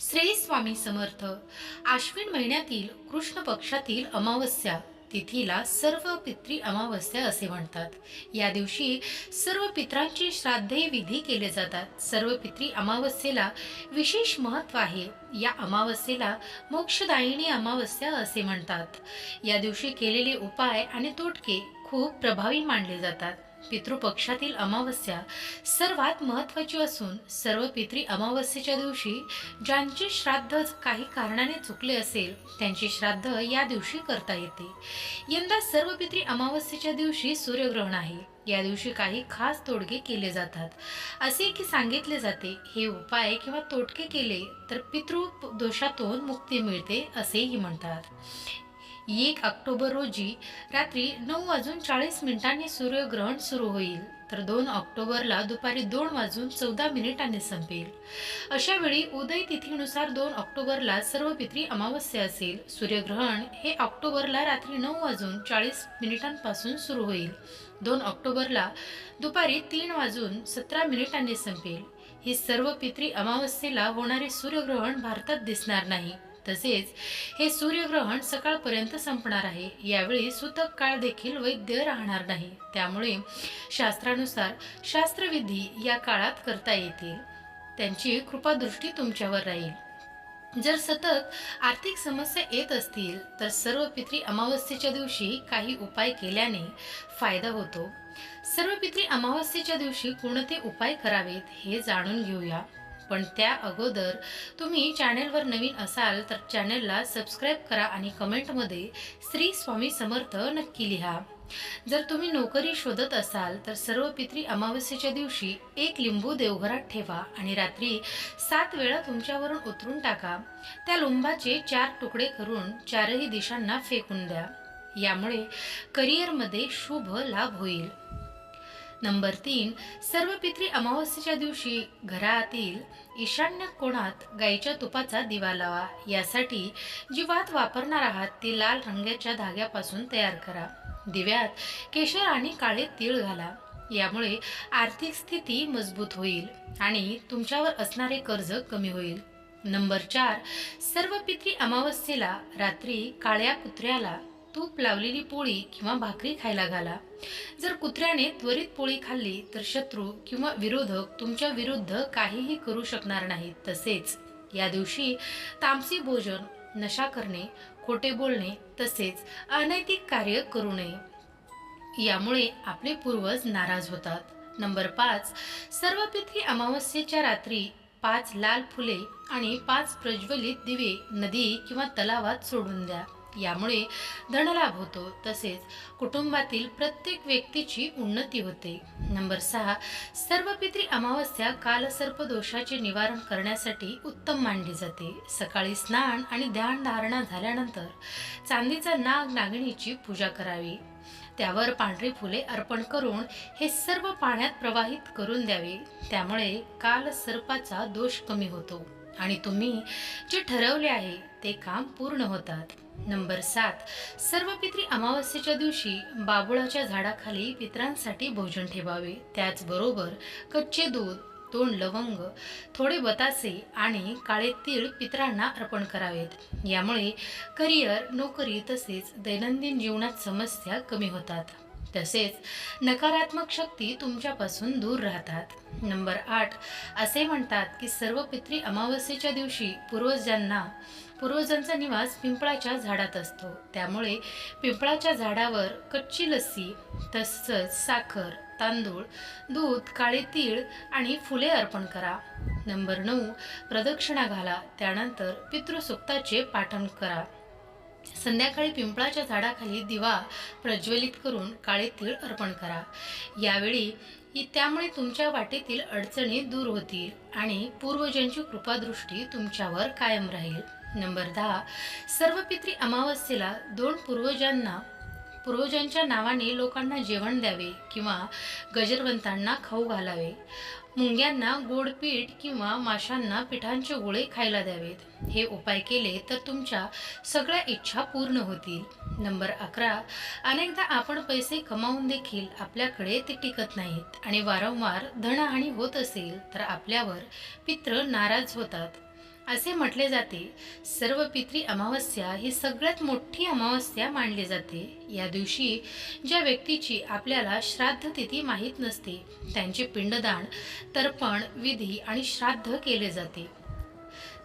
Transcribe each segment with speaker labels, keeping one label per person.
Speaker 1: श्री स्वामी समर्थ. आश्विन महिन्यातील कृष्ण पक्षातील अमावस्या तिथीला सर्व पितृ अमावस्या असे म्हणतात. या दिवशी सर्व पित्रांची श्राद्धे विधी केले जातात. सर्व पितृ अमावस्येला विशेष महत्त्व आहे. या अमावस्येला मोक्षदायिनी अमावस्या असे म्हणतात. या दिवशी केलेले उपाय आणि तोटके खूप प्रभावी मानले जातात. पितृपक्षातील अमावस्या सर्वात महत्त्वाची असून सर्व पितृ अमावस्येच्या दिवशी ज्यांचे श्राद्ध काही कारणाने चुकले असेल त्यांचे श्राद्ध या दिवशी करता येते. यंदा सर्व पितृ अमावस्येच्या दिवशी सूर्यग्रहण आहे. या दिवशी काही खास तोडगे केले जातात. असे की सांगितले जाते हे उपाय किंवा तोटके केले तर पितृ दोषातून मुक्ती मिळते असेही म्हणतात. एक ऑक्टोबर रोजी रात्री नऊ वाजून चाळीस मिनिटांनी सूर्यग्रहण सुरू होईल. तर दोन ऑक्टोबरला दुपारी दोन वाजून चौदा मिनिटांनी संपेल. अशा वेळी उदय तिथीनुसार दोन ऑक्टोबरला सर्व पित्री अमावस्या असेल. सूर्यग्रहण हे ऑक्टोबरला रात्री नऊ वाजून चाळीस मिनिटांपासून सुरू होईल. दोन ऑक्टोबरला दुपारी तीन वाजून सतरा मिनिटांनी संपेल. ही सर्व पित्री अमावस्येला होणारे सूर्यग्रहण भारतात दिसणार नाही. तसेच हे सूर्यग्रहण सकाळपर्यंत संपणार आहे. यावेळी सुतक काळ देखील वैद्य राहणार नाही. त्यामुळे शास्त्रानुसार शास्त्रविधी या काळात करता येतील. त्यांची कृपादृष्टी तुमच्यावर राहील. जर सतत आर्थिक समस्या येत असतील तर सर्व पित्री अमावस्येच्या दिवशी काही उपाय केल्याने फायदा होतो. सर्व पित्री अमावस्येच्या दिवशी कोणते उपाय करावेत हे जाणून घेऊया. पण त्या अगोदर तुम्ही चॅनेलवर नवीन असाल तर चॅनेलला सबस्क्राईब करा आणि कमेंटमध्ये श्री स्वामी समर्थ नक्की लिहा. जर तुम्ही नोकरी शोधत असाल तर सर्व पित्री अमावस्येच्या दिवशी एक लिंबू देवघरात ठेवा आणि रात्री सात वेळा तुमच्यावरून उतरून टाका. त्या लिंबाचे चार तुकडे करून चारही दिशांना फेकून द्या. यामुळे करिअरमध्ये शुभ लाभ होईल. नंबर तीन सर्व पित्री अमावस्येच्या दिवशी घरातील ईशान्य कोणात गाईच्या तुपाचा दिवा लावा. यासाठी जी वात वापरणार आहात ती लाल रंगाच्या धाग्यापासून तयार करा. दिव्यात केशर आणि काळे तीळ घाला. यामुळे आर्थिक स्थिती मजबूत होईल आणि तुमच्यावर असणारे कर्ज कमी होईल. नंबर चार सर्व पित्री अमावस्येला रात्री काळ्या कुत्र्याला तूप लावलेली पोळी किंवा भाकरी खायला घाला. जर कुत्र्याने त्वरित पोळी खाल्ली तर शत्रू किंवा विरोधक तुमच्या विरुद्ध काहीही करू शकणार नाहीत. तसेच या दिवशी तामसी भोजन नशा करणे खोटे बोलणे तसेच अनैतिक कार्य करू नये. यामुळे आपले पूर्वज नाराज होतात. नंबर पाच सर्व पितृ अमावस्येच्या रात्री पाच लाल फुले आणि पाच प्रज्वलित दिवे नदी किंवा तलावात सोडून द्या. यामुळे धनलाभ होतो. तसेच कुटुंबातील प्रत्येक व्यक्तीची उन्नती होते. नंबर सहा सर्व पितृ अमावस्या कालसर्प दोषाचे निवारण करण्यासाठी उत्तम मानली जाते. सकाळी स्नान आणि ध्यान धारणा झाल्यानंतर चांदीचा नाग नागिणीची पूजा करावी. त्यावर पांढरी फुले अर्पण करून हे सर्व पाण्यात प्रवाहित करून द्यावे. त्यामुळे काल सर्पाचा दोष कमी होतो. आणि तुम्ही जे ठरवले आहे ते काम पूर्ण होतात. नंबर सात सर्व पित्री अमावस्येच्या दिवशी बाबुळाच्या झाडाखाली पितरांसाठी भोजन ठेवावे. त्याचबरोबर कच्चे दूध दोन लवंग थोडे बतासे आणि काळे तीळ पितरांना अर्पण करावेत. यामुळे करिअर नोकरी तसेच दैनंदिन जीवनात समस्या कमी होतात. तसेच नकारात्मक शक्ती तुमच्यापासून दूर राहतात. नंबर आठ असे म्हणतात की सर्व पित्री अमावस्येच्या दिवशी पूर्वजांना पूर्वजांचा निवास पिंपळाच्या झाडात असतो. त्यामुळे पिंपळाच्या झाडावर कच्ची लस्सी तसंच साखर तांदूळ दूध काळे तीळ आणि फुले अर्पण करा. नंबर नऊ प्रदक्षिणा घाला. त्यानंतर पितृसुक्ताचे पाठन करा. संध्याकाळी पिंपळाच्या झाडाखाली दिवा प्रज्वलित करून काळे तीळ अर्पण करा. यावेळी त्यामुळे तुमच्या वाटेतील अडचणी दूर होतील आणि पूर्वजांची कृपादृष्टी तुमच्यावर कायम राहील. नंबर दहा सर्व पित्री अमावस्येला दोन पूर्वजांना पूर्वजांच्या नावाने लोकांना जेवण द्यावे किंवा गजरवंतांना खाऊ घालावे. मुंग्यांना गोड पीठ किंवा माशांना पिठांचे गोळे खायला द्यावेत. हे उपाय केले तर तुमच्या सगळ्या इच्छा पूर्ण होतील. नंबर अकरा अनेकदा आपण पैसे कमावून देखील आपल्याकडे ते टिकत नाहीत आणि वारंवार धनहानी होत असेल तर आपल्यावर पित्र नाराज होतात. असे म्हटले जाते सर्व पित्री अमावस्या ही सगळ्यात मोठी अमावस्या मानली जाते. या दिवशी ज्या व्यक्तीची आपल्याला श्राद्ध तिथी माहीत नसते त्यांचे पिंडदान तर्पण विधी आणि श्राद्ध केले जाते.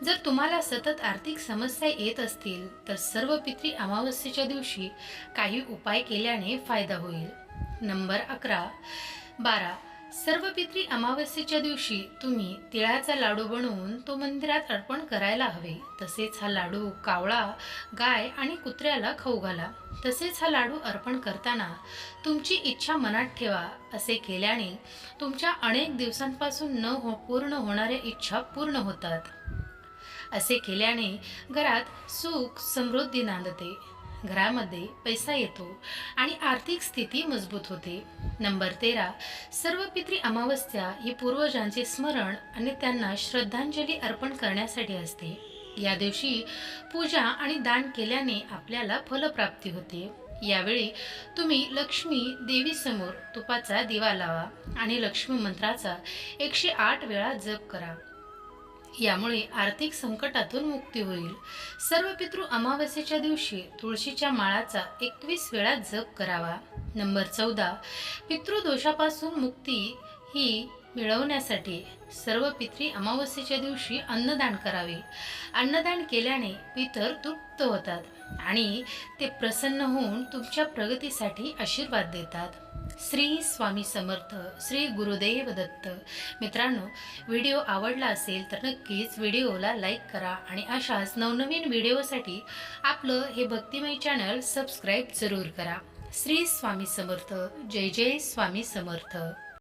Speaker 1: जर तुम्हाला सतत आर्थिक समस्या येत असतील तर सर्व पित्री अमावस्येच्या दिवशी काही उपाय केल्याने फायदा होईल. नंबर अकरा बारा सर्व पित्री अमावस्येच्या दिवशी तुम्ही तिळाचा लाडू बनवून तो मंदिरात अर्पण करायला हवे. तसेच हा लाडू कावळा गाय आणि कुत्र्याला खाऊ घाला. तसेच हा लाडू अर्पण करताना तुमची इच्छा मनात ठेवा असे केल्याने तुमच्या अनेक दिवसांपासून न हो पूर्ण होणाऱ्या इच्छा पूर्ण होतात. असे केल्याने घरात सुख समृद्धी नांदते. घरामध्ये पैसा येतो आणि आर्थिक स्थिती मजबूत होते. नंबर तेरा सर्व पित्री अमावस्या ही पूर्वजांचे स्मरण आणि त्यांना श्रद्धांजली अर्पण करण्यासाठी असते. या दिवशी पूजा आणि दान केल्याने आपल्याला फलप्राप्ती होते. यावेळी तुम्ही लक्ष्मी देवीसमोर तुपाचा दिवा लावा आणि लक्ष्मी मंत्राचा एकशे आठ वेळा जप करा. यामुळे आर्थिक संकटातून मुक्ती होईल. सर्व पितृ अमावस्येच्या दिवशी तुळशीच्या माळाचा एकवीस वेळा जप करावा. नंबर चौदा पितृदोषापासून मुक्ती ही मिळवण्यासाठी सर्व पित्री अमावस्येच्या दिवशी अन्नदान करावे. अन्नदान केल्याने पितर तृप्त होतात आणि ते प्रसन्न होऊन तुमच्या प्रगतीसाठी आशीर्वाद देतात. श्री स्वामी समर्थ श्री गुरुदेव दत्त. मित्रांनो व्हिडिओ आवडला असेल तर नक्कीच व्हिडिओला लाईक करा आणि अशाच नवनवीन व्हिडिओसाठी आपलं हे भक्तिमय चॅनल सबस्क्राईब जरूर करा. श्री स्वामी समर्थ जय जय स्वामी समर्थ.